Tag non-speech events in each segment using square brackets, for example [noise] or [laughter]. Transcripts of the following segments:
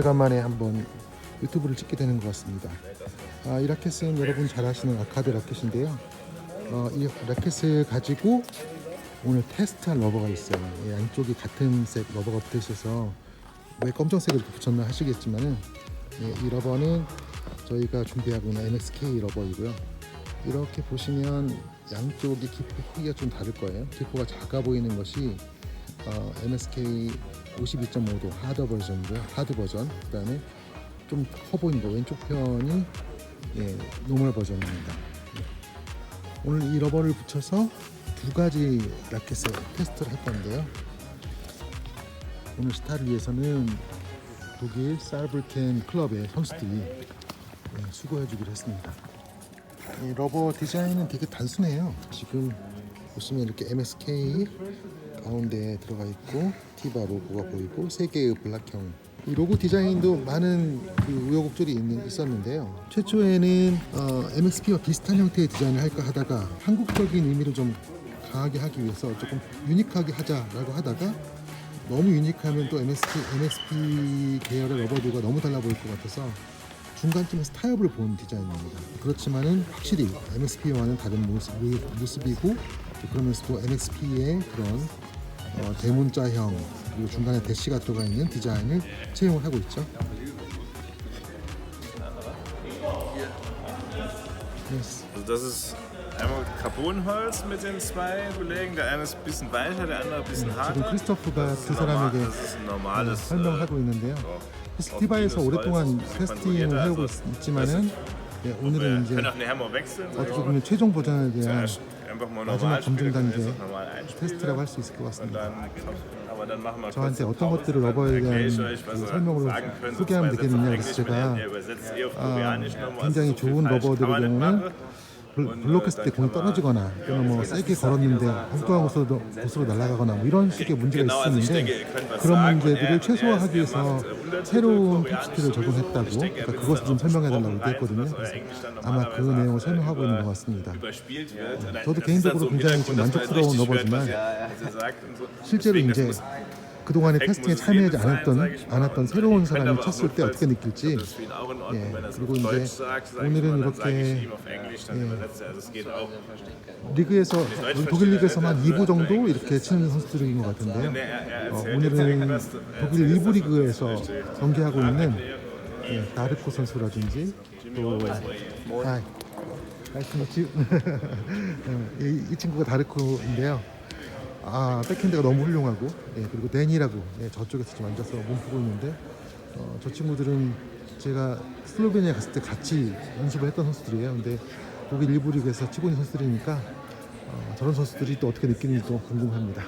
오래간만에 한번 유튜브를 찍게 되는 것 같습니다. 아, 이 라켓은 여러분 잘 아시는 아카드 라켓인데요. 어, 이 라켓을 가지고 오늘 테스트할 러버가 있어요. 이 양쪽이 같은 색 러버가 있어서 왜 검정색을 이렇게 붙였나 하시겠지만은 예, 이 러버는 저희가 준비하고 있는 MXK 러버이고요. 이렇게 보시면 양쪽이 기포 크기가 좀 다를 거예요. 기포가 작아 보이는 것이 어, MSK 52.5도 하드 버전이고요. 하드 버전. 그다음에 좀 커 보이는 거 왼쪽 편이 예, 노멀 버전입니다. 예. 오늘 이 러버를 붙여서 두 가지 라켓을 테스트를 할 건데요. 오늘 스타를 위해서는 독일 사르브르켄 클럽의 선수들이 예, 수고해 주기로 했습니다. 이 러버 디자인은 되게 단순해요. 지금 보시면 이렇게 MSK 가운데에 들어가 있고 티바 로고가 보이고 세 개의 블락형. 이 로고 디자인도 많은 그 우여곡절이 있는, 있었는데요. 최초에는 어, MXP와 비슷한 형태의 디자인을 할까 하다가 한국적인 의미를 좀 강하게 하기 위해서 조금 유니크하게 하자라고 하다가 너무 유니크하면 또 MSP, MSP 계열의 러버들과 너무 달라 보일 것 같아서 중간쯤에서 타협을 본 디자인입니다. 그렇지만은 확실히 MSP와는 다른 모습, 모습이고 그러면서도 MXP의 그런 어, 대문자형 그리고 중간에 대시가 들어가 있는 디자인을 채용을 하고 있죠. Yes. Also das ist einmal Carbonholz mit den zwei Belägen. Der eine ist ein bisschen weicher, der andere ein bisschen 지금 harter. 크리스토프가 Das 두 사람에게 normales 설명을 하고 있는데요. äh, 페스티벌에서 오랫동안 테스팅을 해오고 있- 있지만은 예, 오늘은 이제. 어떻게 보면 최종 버전에 대한 마지막 검증 단계. 테스트라고 할 수 있을 것 같습니다. 저한테 어떤 것들을 러버에 대한 그 설명으로 소개하면 되겠느냐 그래서 제가 eh 아, 굉장히 좋은 러버들의 경우는. 블- 블록했을 때 공이 떨어지거나 또는 뭐 세게 걸었는데 엉뚱한 곳으로, 곳으로 날아가거나 뭐 이런 식의 문제가 있었는데 그런. 문제들을 er- 최소화하기 er 위해서 äh, 새로운 텍스트를. 적용했다고 er 그러니까 그것을 좀 설명해달라고 얘기했거든요. 그래서 아마 그 내용을 äh, 설명하고 있는 것 같습니다. 저도 개인적으로 굉장히 좀 만족스러운 러버지만 er- er. 실제로 이제 perfekt 테스팅에 참여하지 않았던. 않았던 새로운 사람이 쳤을 때 어떻게 느낄지 예, er 그리고 이제 오늘은 이렇게 er. Auch. 리그에서 독일 리그에서만 2부 정도 이렇게 치는 선수들인 것 같은데요. Er, er 어, 오늘은 er 독일 erzählt 1부 jetzt 리그에서 경기하고 있는 예, 다르코 선수라든지 또 하이 하이튼 지 이, 이 친구가 다르코인데요. 아 백핸드가 너무 훌륭하고 예, 그리고 데니라고 예, 저쪽에서 지금 앉아서 몸 푸고 있는데 어, 저 친구들은 제가 슬로베니아 갔을 때 같이 연습을 했던 선수들이에요. 근데 독일 1부 리그에서 치고 있는 선수들이니까 어, 저런 선수들이 또 어떻게 느끼는지 또 궁금합니다.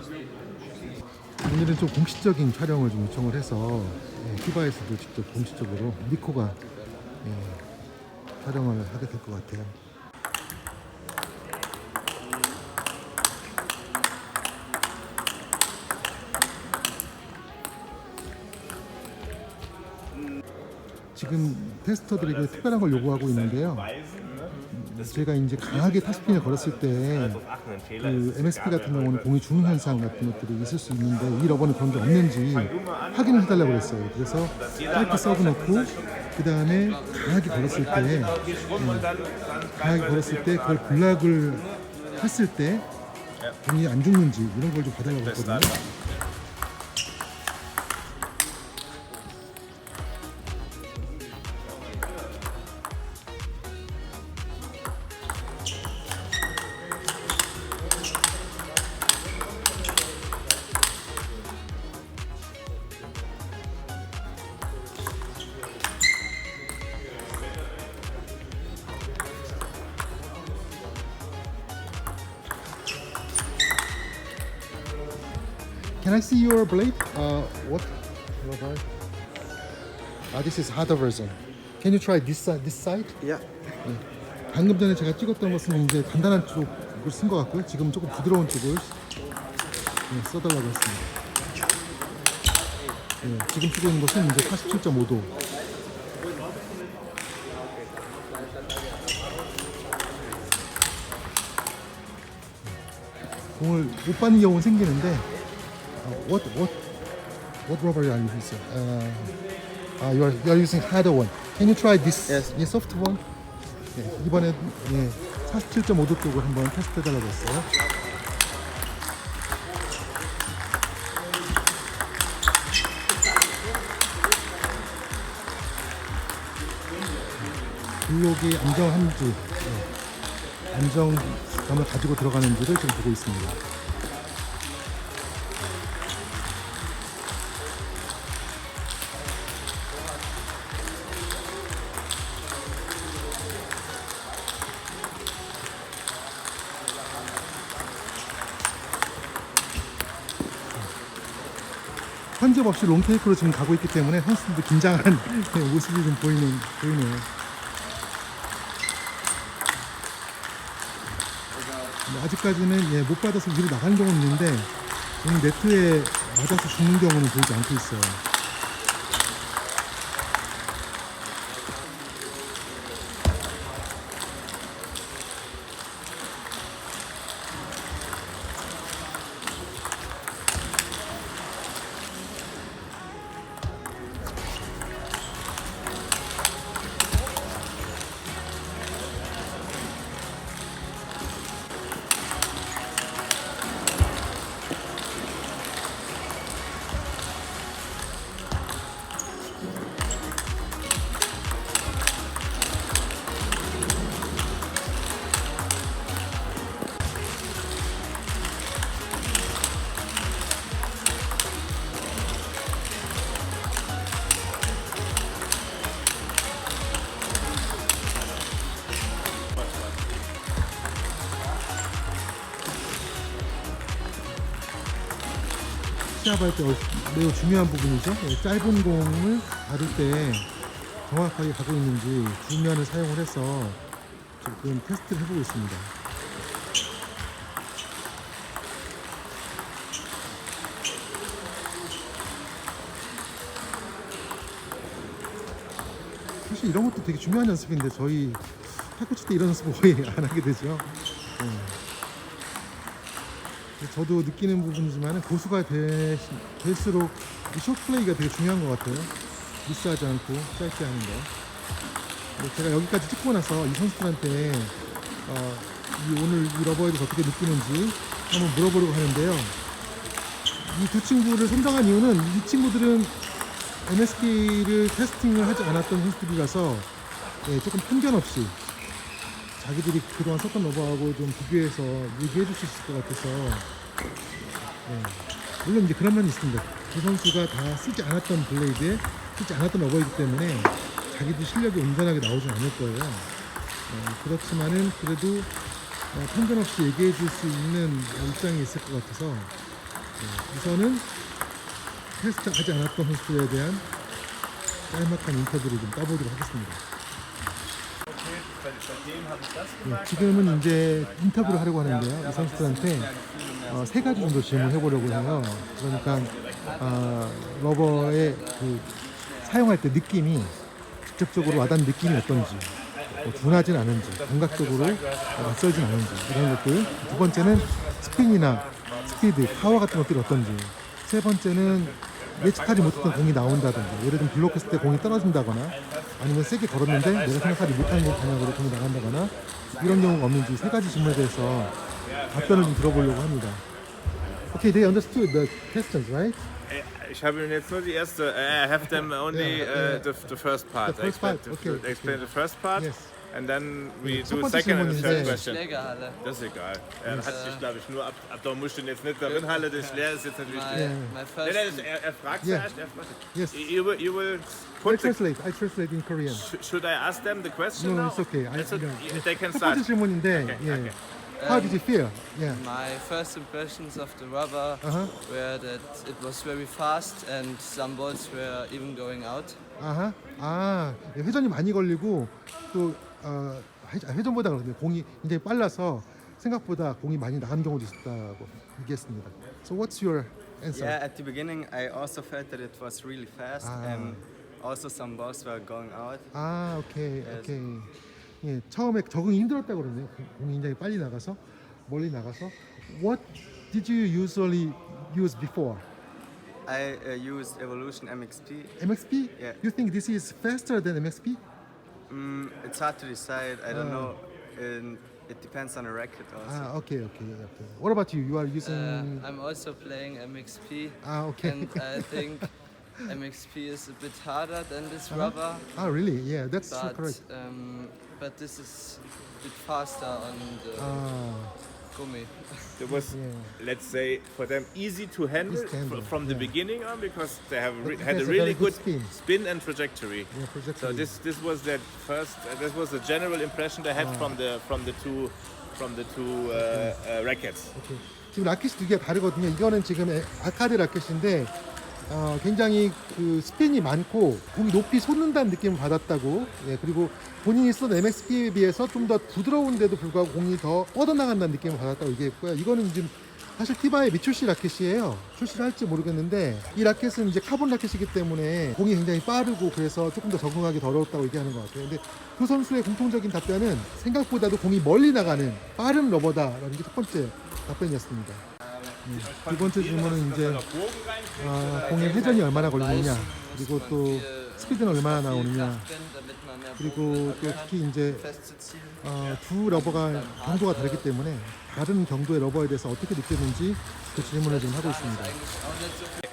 오늘은 좀 공식적인 촬영을 좀 요청을 해서 예, 피바에서도 직접 공식적으로 니코가 예, 촬영을 하게 될 것 같아요. 지금 테스터들에게 특별한 걸 요구하고 있는데요. 제가 이제 강하게 타스핀을 걸었을 때 그 MSP 같은 경우는 공이 죽는 현상 같은 것들이 있을 수 있는데 이 러버는 그런 게 없는지 확인을 해달라고 그랬어요. 그래서 짧게 써놓고 그 다음에 강하게 걸었을 때 음, 강하게 걸었을 때 그걸 블락을 했을 때 공이 안 죽는지 이런 걸 좀 봐달라고 했거든요. Can I see your blade? Uh, what? rubber? Ah, this is harder version. Can you try this side? This side? Yeah. 방금 전에 제가 찍었던 것은 이제 간단한 쪽을 쓴 것 같고요. 지금 조금 부드러운 쪽을 네, 써달라고 했습니다. 네, 지금 쓰고 있는 것은 이제 47.5도. 공을 못 받는 경우는 생기는데 어, what what What rubber are you using? Uh, uh, you are you are using harder one. Can you try this? Yes. 예, soft one. 예, 이번에 예, 47.5도 쪽을 한번 테스트 해달라고 했어요. 블록이 안정한지 예, 안정감을 가지고 들어가는지를 지금 보고 있습니다. 편집 없이 롱테이크로 지금 가고 있기 때문에 선수들도 긴장한 [laughs] 모습이 좀 보이는 보이네요. 네, 아직까지는 예, 못 받아서 위로 나가는 경우는 있는데 오늘 네트에 맞아서 죽는 경우는 보이지 않고 있어요. 시합할 때 어- 매우 중요한 부분이죠. 예, 짧은 공을 받을 때 정확하게 가고 있는지 주면을 사용을 해서 지금 테스트를 해보고 있습니다. 사실 이런 것도 되게 중요한 연습인데 저희 탁구 칠때 이런 연습을 거의 안 하게 되죠. 예. 저도 느끼는 부분이지만 고수가 되, 될수록 이 숏플레이가 되게 중요한 것 같아요. 미스하지 않고 짧게 하는 거. 제가 여기까지 찍고 나서 이 선수들한테 어, 이 오늘 이 러버에 대해서 어떻게 느끼는지 한번 물어보려고 하는데요. 이 두 친구를 선정한 이유는 이 친구들은 MSK를 테스팅을 하지 않았던 선수들이라서 예, 조금 편견 없이 자기들이 그동안 썼던 러버하고 좀 비교해서 얘기해 줄 수 있을 것 같아서 네. 물론 이제 그런 면이 있습니다 두 선수가 다 쓰지 않았던 블레이드에 쓰지 않았던 러버이기 때문에 자기들 실력이 온전하게 나오진 않을 거예요 어, 그렇지만은 그래도 어, 편견 없이 얘기해 줄 수 있는 입장이 있을 것 같아서 네, 우선은 테스트 하지 않았던 선수들에 대한 짤막한 인터뷰를 좀 따보도록 하겠습니다 네, 지금은 이제 인터뷰를 하려고 하는데요. 이 선수들한테 어, 세 가지 정도 질문을 해보려고 해요. 그러니까 어, 러버의 그 사용할 때 느낌이 직접적으로 와닿는 느낌이 어떤지, 뭐 둔하진 않은지, 감각적으로 어, 낯설진 않은지 이런 것들. 두 번째는 스핀이나 스피드, 파워 같은 것들이 어떤지. 세 번째는 예측하지 못했던 공이 나온다든지, 예를 들면 블록했을 때 공이 떨어진다거나, 아니면 세게 걸었는데 내가 생각하지 못한 공 방향으로 공이 나간다거나 이런 경우가 없는지 세 가지 질문에 대해서 답변을 좀 들어보려고 합니다. Okay, they understood the questions, right? Äh, Ich habe Ihnen jetzt nur die erste, uh, I have them [laughs] only Yeah, uh, yeah. the, the first part. The first I explain, part, okay, the, explain the first part Yes. and then we Yeah, do super second and Simon third is there. question. Schlägerhalle. Das ist egal. Er hat sich, glaube ich, nur ab, ab da musst du ihn jetzt nicht darin halten, das leer ist jetzt natürlich. My, Yeah. my Nein, first. nein, das- er, er fragt Yeah. zuerst, er fragt. Yes. You will, you will I put the, translate. I translate in Korean. sh- Should I ask them the question No, now? it's okay. I, It's okay. you know, They can 첫 start. 번째 질문인데, Okay, 예. okay. How did you feel? Yeah. My first impressions of the rubber Uh-huh. were that it was very fast and some balls were even going out. 아하. 아, 예, 회전이 많이 걸리고 또 어, 회- 회전보다 그런데 공이 굉장히 빨라서 생각보다 공이 많이 나간 경우도 있었다고 얘기했습니다. So what's your answer? Yeah, at the beginning, I also felt that it was really fast, Ah. and also some balls were going out. 아, 오케이, Yes. 오케이. 예, 처음에 적응이 힘들었다고 그러네요. 공- 공이 굉장히 빨리 나가서 멀리 나가서. What did you usually use before? I uh, used Evolution MXP. MXP? Yeah. You think this is faster than MXP? Mm, it's hard to decide. I don't Ah. know. And it depends on the racket also. Ah, okay, okay, okay. What about you? You are using. Uh, I'm also playing MXP, ah, okay. and I [laughs] think MXP is a bit harder than this Uh-huh. rubber, ah, really? Yeah, that's but correct. um, but this is a bit faster on the Ah, gummy. It was, yeah. let's say, for them easy to handle, Easy to handle, fr- from the yeah. beginning on because they have re- It had a has a really very good good spin. and trajectory. Yeah, project So this this was that first. Uh, this was the general impression they had Ah. from the from the two from the two uh, uh, rackets. 오케이. 지금 라켓이 두 개가 다르거든요. 이거는 지금 에- 아카드 라켓인데 어, 굉장히 그 스핀이 많고 공이 높이 솟는다는 느낌을 받았다고. 예, 그리고 본인이 쓴 MXP에 비해서 좀 더 부드러운데도 불구하고 공이 더 뻗어나간다는 느낌을 받았다고 얘기했고요. 이거는 지금 사실 티바의 미출시 라켓이에요. 출시를 할지 모르겠는데 이 라켓은 이제 카본 라켓이기 때문에 공이 굉장히 빠르고 그래서 조금 더 적응하기 더 어렵다고 얘기하는 것 같아요. 근데 두 선수의 공통적인 답변은 생각보다도 공이 멀리 나가는 빠른 러버다라는 게 첫 번째 답변이었습니다. 음, 두 번째 질문은 이제 어, 공의 회전이 얼마나 걸리느냐 그리고 또 스피드는 얼마나 나오느냐 그리고 또 특히 이제 어, 두 러버가 강도가 다르기 때문에 다른 경도의 러버에 대해서 어떻게 느꼈는지 그 질문을 지금 하고 있습니다.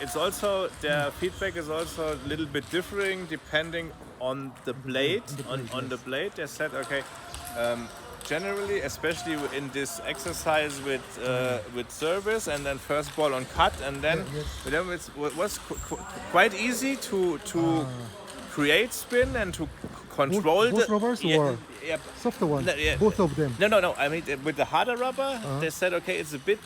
It's also their feedback is also a little bit differing depending on the blade. On, on the blade, they said, okay, um, generally, especially in this exercise with uh, with service and then first ball on cut, and then Yeah, yes. it's, it was qu- qu- quite easy to to create spin and to c- control both the rubbers yeah, or- yeah, Softer one, yeah. both of them. no, no, no. I mean, uh, with the harder rubber, Uh-huh. they said, okay, it's a bit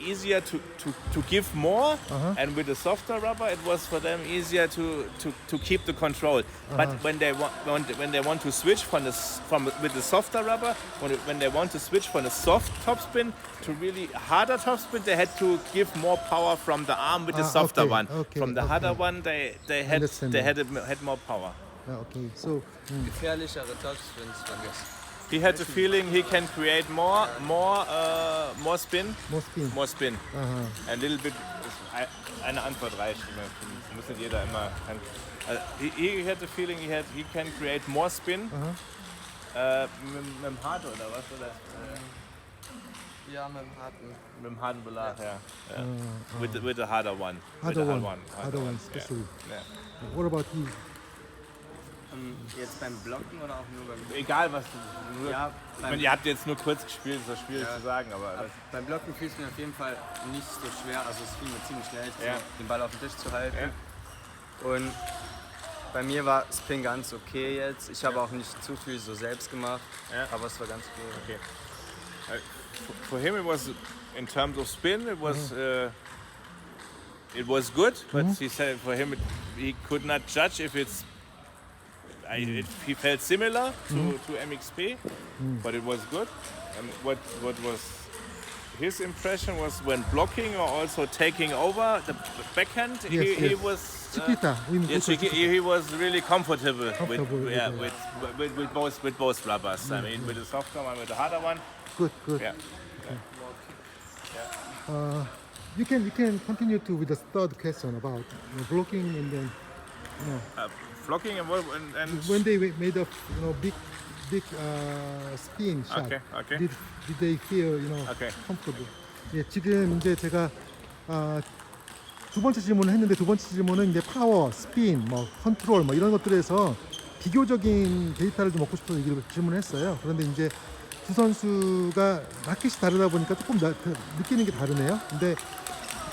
easier to, to, to give more, uh-huh. and with the softer rubber, it was for them easier to, to, to keep the control. Uh-huh. But when they want when they want to switch from the from with the softer rubber, when, when they want to switch from the soft topspin to really harder topspin, they had to give more power from the arm with ah, the softer okay, one. Okay, from the okay. harder one, they they had they had a, had more power. Ah, okay, so hmm. gefährlichere Topspins, he had the feeling he can create more, more, uh, more spin, More Spin. more spin. Aha. A little bit. Eine Antwort reicht. Muss nicht jeder immer. he, had the feeling he had he can create more spin. Uh-huh. Äh, mit dem Hard oder was oder? Äh, ja, mit dem harten. mit dem harten Belag, ja. Ah, ah. With, the, with the harder one. With the hard one. Harder one, Yeah. Yeah. What about you? Ähm, Jetzt beim Blocken oder auch nur beim Egal was du. Nur, Ja, ich meine, ihr habt jetzt nur kurz gespielt, ist das schwierig Ja. zu sagen, aber. ab- beim Blocken fiel es mir auf jeden Fall nicht so schwer. Also es fiel mir ziemlich leicht, Ja. den Ball auf den Tisch zu halten. Und bei mir war Spin ganz okay jetzt. Ich habe auch nicht zu viel so selbst gemacht, Ja. aber es war ganz cool. Okay. F- for him, it was in terms of spin, it was uh, it was good. But he said for him, it, he could not judge if it's. I, hmm. it, felt similar to, hmm. to MXP, but it was good. And what, what was his impression was when blocking or also taking over the backhand, he, Yes, he was. uh, he, he was really comfortable, Comfortable with, yeah, with, with, with both with both flappers. I hmm. mean, with the softer one, with the harder one. Good, good. Yeah. Uh, you can you can continue to with the third question about you know, blocking and then you know, Uh, flocking and, what- and, and when they made a you know big big uh, spin shot. Okay, okay. Did, did they feel you know Okay. comfortable? 예, 지금 이제 제가 아, 두 번째 질문을 했는데 두 번째 질문은 이제 파워, 스핀, 뭐 컨트롤 뭐 이런 것들에서 비교적인 데이터를 좀 얻고 싶어서 얘기를 질문을 했어요. 그런데 이제 두 선수가 라켓이 다르다 보니까 조금 나- 그 느끼는 게 다르네요. 근데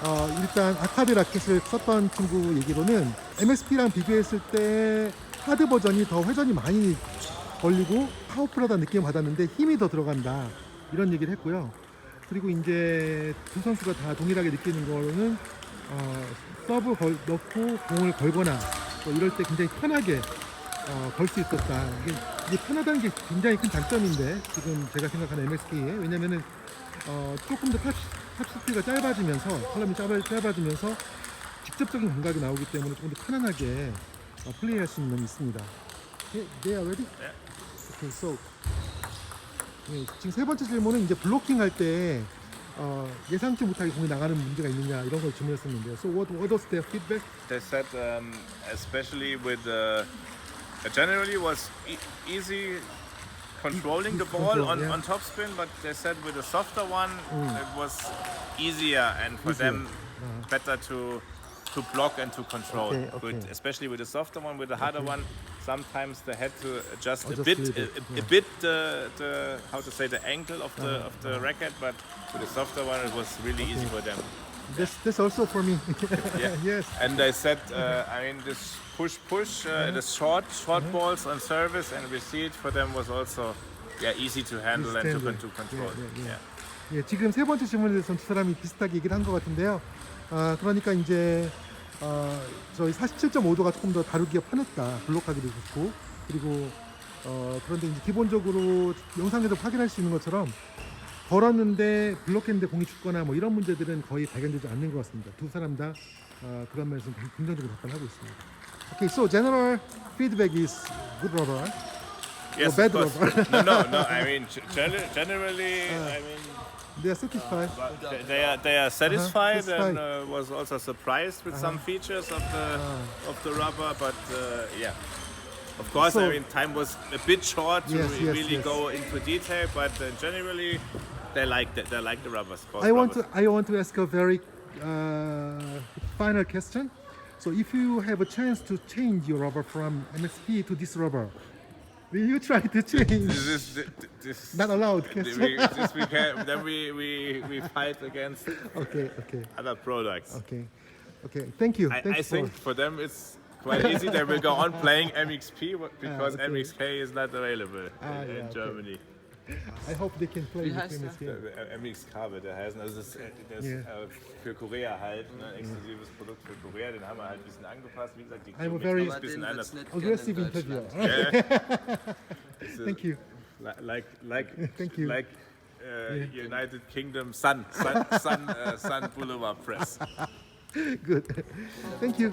어, 일단 아카드 라켓을 썼던 친구 얘기로는 MSP랑 비교했을 때 하드 버전이 더 회전이 많이 걸리고 파워풀하다는 느낌을 받았는데 힘이 더 들어간다 이런 얘기를 했고요. 그리고 이제 두 선수가 다 동일하게 느끼는 거는 어, 서브 걸, 넣고 공을 걸거나 뭐 이럴 때 굉장히 편하게 어, 걸 수 있었다. 이게, 이게 편하다는 게 굉장히 큰 장점인데 지금 제가 생각하는 MSK에 왜냐면은 어, 조금 더 탑, 탑스피가 짧아지면서 컬럼이 짧아, 짧아 지면서 직접적인 감각이 나오기 때문에 조금 더 편안하게 어, 플레이할 수 있는 있습니다. Okay, they are ready? Okay, so 예, 지금 세 번째 질문은 이제 블로킹 할때 어, 예상치 못하게 공이 나가는 문제가 있느냐 이런 걸 질문했었는데요. So what what was their feedback? They said, um, especially with uh, generally was e- easy controlling the ball Control, on, yeah. on top spin, but they said with the softer one it was easier and for Easier. them better to to block and to control. Okay, okay. With, especially with the softer one, with the harder one, sometimes they had to adjust, Adjust a bit, a little a, bit, a- a yeah. bit the, the how to say the angle of the Uh-huh, of the racket, but with the softer one it was really easy for them. This this also for me. [laughs] Yeah. [laughs] yes. And they said, uh, I mean, this push push, uh, the short short Uh-huh. balls on service and receipt for them was also yeah easy to handle and to, Standard. con- to control. Yeah, yeah, yeah. Yeah. 예, 지금 세 번째 질문에 대해서는 두 사람이 비슷하게 얘기를 한 것 같은데요. 아, 그러니까 이제 어, 저희 47.5도가 조금 더 다루기가 편했다. 블록하기도 좋고 그리고 어, 그런데 이제 기본적으로 영상에서 확인할 수 있는 것처럼 걸었는데 블록했는데 공이 죽거나 뭐 이런 문제들은 거의 발견되지 않는 것 같습니다. 두 사람 다 어, 그런 면에서 긍정적으로 답변하고 있습니다. Okay, so general feedback is good rubber. Yes, bad of course. rubber. no, no, no. I [laughs] mean, generally, Uh. I mean, They are satisfied. but they- are they are satisfied, satisfied. and uh, was also surprised with some features of the of the rubber. But uh, yeah, of course, So- I mean, time was a bit short to Yes, yes, really yes. go into detail. But uh, generally, they like the, they like the rubbers. both I want to. I want to ask a very uh, final question. So if you have a chance to change your rubber from MXP to this rubber, will you try to change? This is th- th- this. [laughs] Not allowed. We, [laughs] this we can, then we, we, we fight against okay, okay, other products. okay, okay. Thank you. I, Thanks I for. think for them it's quite easy. They will go on playing MXP w- [laughs] because okay. MXK is not available Ah, in, yeah, in okay. Germany. I hope they can play Wie with heißt MSK. Äh, MXK wird der heißen. Also das, ist, äh, das Ja. äh, für Korea halt ein exklusives Produkt für Korea. Den haben wir halt ein bisschen angepasst. Wie gesagt, die I'm a very- ist ein bisschen anders. Aggressive gern in interview. Deutschland. [laughs] Thank you. Li- Like, like, Thank you. like uh, United Kingdom Sun, Sun, Sun, uh, Sun Boulevard Press. Good. Thank you.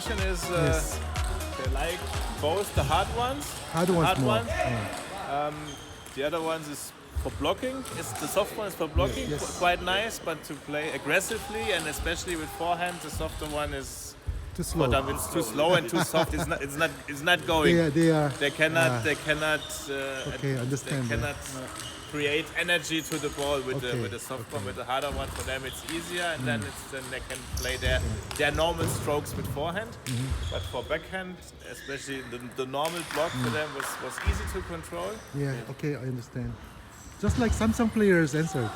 Impression is uh, Yes. they like both the hard ones. Hard ones hard more. ones. 어. Um, the other ones is for blocking. It's the soft one is for blocking, Yes. qu- quite nice. But to play aggressively and especially with forehand, the softer one is Too slow. them. It's too slow and too soft. It's not. It's not. It's not [laughs] going. They are, they are They cannot. Ah. They cannot. Uh, Okay, understand They that cannot create energy to the ball with Okay, the with the soft one. okay. With the harder one, for them it's easier, and then it's then they can play their their normal strokes with forehand. Mm-hmm. But for backhand, especially the, the normal block Mm. for them was was easy to control. Yeah, okay, I understand. Just like Samsung players answered.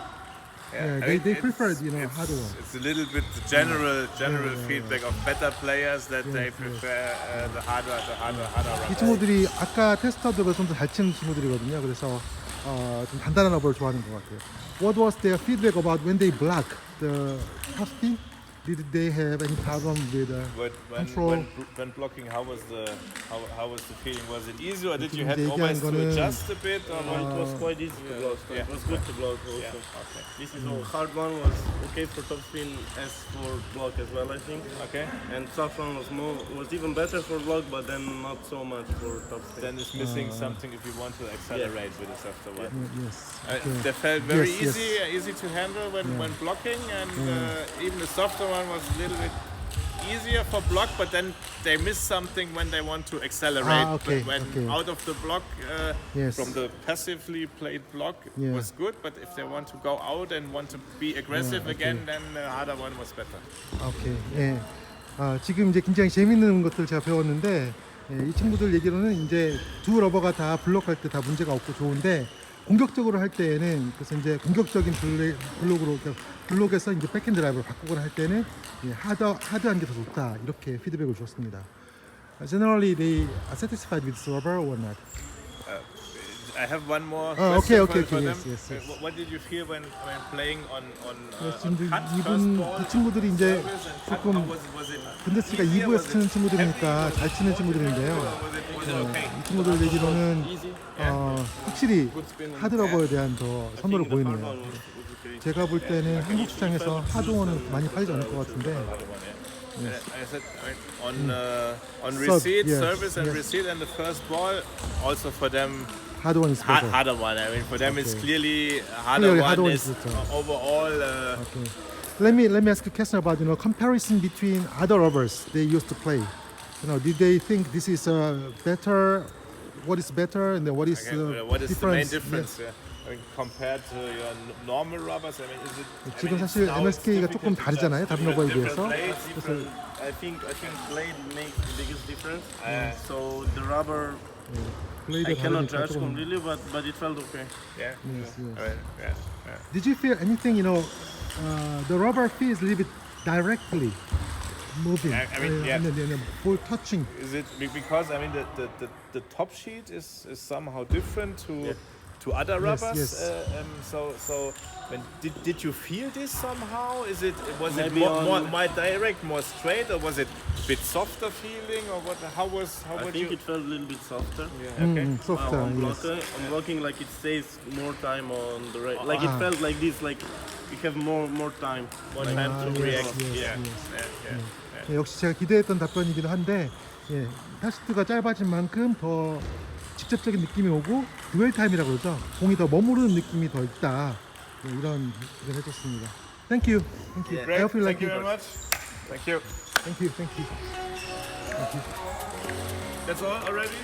Yeah, I they- they it's- preferred, you know, it's, harder one. It's a little bit the general general yeah, feedback of better players that they Yes, yes. prefer uh, the harder the harder harder 이 rubber. 친구들이 아까 테스터들보다 좀 더 잘 치는 친구들이거든요. 그래서 어, 좀 단단한 러버를 좋아하는 것 같아요. What was their feedback about when they block the spin? did they have any problem with uh, but when, control? When, when, blocking, how was the how, how was the feeling? Was it easy, or did you have always to adjust a bit? Or uh, it was uh, quite easy yeah. to block. Yeah. It was good to block also. Yeah. Okay. This is all hard one was okay for top spin as for block as well, I think. Okay. And soft one was more was even better for block, but then not so much for top spin. Then it's missing uh, something if you want to accelerate yeah. with the softer one. Yeah. Yes. Uh, okay. Uh, felt very yes, easy, yes. easy to handle when when blocking, and even the softer one was a little bit easier for block. But then they miss something when they want to accelerate. Ah, okay, But when okay. out of the block, uh, Yes. from the passively played block, Yeah. was good. But if they want to go out and want to be aggressive Yeah, okay. again, then the harder one was better. 오케이. 예. 아, 지금 이제 굉장히 재밌는 것들 제가 배웠는데 예, 이 친구들 얘기로는 이제 두 러버가 다 블록할 때 다 문제가 없고 좋은데 공격적으로 할 때에는 그래서 이제 공격적인 블록으로 블록에서 이제 백핸드 드라이브를 바꾸거나 할 때는 예, 하드 하드한 게 더 좋다 이렇게 피드백을 주었습니다. Generally, they are satisfied with rubber or not? I have one more Oh, question okay, okay, for, for okay, them. yes, yes, Uh, yes. What, did you feel when, when playing on on, uh, 예, on 지금 first 이분 이 친구들이 이제? 조금 easier? 2부에서 Was 치는 친구들이니까? 잘 치는 친구들인데요. Okay? 이 친구들 얘기로는 어, 확실히 하드 러버에 대한 더 선호를 보이네요. okay. 제가 볼 때는 한국 시장에서 하드원은 많이 팔리지 않을 것 같은데 Uh, I said on uh, on receipt, yes, service and yes. receipt, and the first ball also for them 하드원 is hard, better. harder one. I mean, for them it's Okay. clearly harder Clearly one harder one is is better. uh, overall. Uh, Okay. Let me let me ask you a question about you know comparison between other rubbers they used to play. You know, did they think this is uh, better? What is better and then what is okay, uh, uh, what is the main difference? difference uh, I mean, compared to your n- normal rubbers? I mean, is it? I 지금 mean, it's 사실 now MSK가 it's 조금 difficult to 다르잖아요. judge 다른 different- 러버에 different 비해서. blades, Different, different- I think I think blade makes the biggest difference. Uh, So the rubber Played I cannot judge completely, but, but it felt okay. Yeah. Yes, yeah. yes. Right. Yeah. yeah. Did you feel anything? You know, uh, the rubber feels a little bit directly moving. I, I mean, uh, yeah. And, and, and full touching. Is it because I mean the, the, the, the, top sheet is, is somehow different to. Yeah to other Yes, rubbers? yes. Uh, um, so so when, did, did you feel this somehow? Is it was it Maybe more, more, on- more direct, more straight, or was it a bit softer feeling, or what? How was how I would think you? it felt a little bit softer. yeah, okay. Mm, Uh, softer, on yes. blocker, on blocking, like it stays more time on the right. Like Ah. it felt like this, like you have more more time. More Like, time Ah, to yes, react. yes, yeah. yes. yeah, yeah. 예, 역시 제가 기대했던 답변이기도 한데 예, 타스트가 짧아진 만큼 더 직접적인 느낌이 오고 듀얼 타임이라고 그러죠. 공이 더 머무르는 느낌이 더 있다. 예, 이런 얘기를 해줬습니다. Thank you. Thank you. I hope you like Thank you it. very much. Thank you. Thank you. Thank you. That's all already.